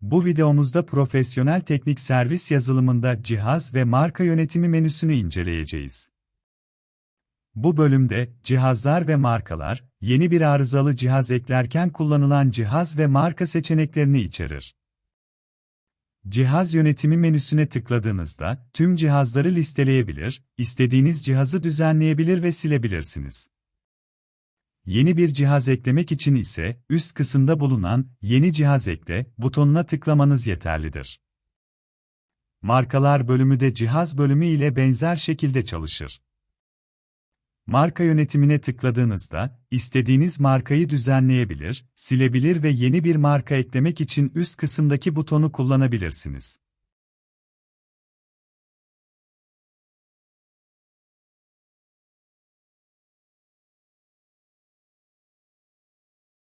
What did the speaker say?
Bu videomuzda profesyonel teknik servis yazılımında cihaz ve marka yönetimi menüsünü inceleyeceğiz. Bu bölümde cihazlar ve markalar, yeni bir arızalı cihaz eklerken kullanılan cihaz ve marka seçeneklerini içerir. Cihaz yönetimi menüsüne tıkladığınızda tüm cihazları listeleyebilir, istediğiniz cihazı düzenleyebilir ve silebilirsiniz. Yeni bir cihaz eklemek için ise üst kısımda bulunan Yeni cihaz ekle butonuna tıklamanız yeterlidir. Markalar bölümü de cihaz bölümü ile benzer şekilde çalışır. Marka yönetimine tıkladığınızda, istediğiniz markayı düzenleyebilir, silebilir ve yeni bir marka eklemek için üst kısımdaki butonu kullanabilirsiniz.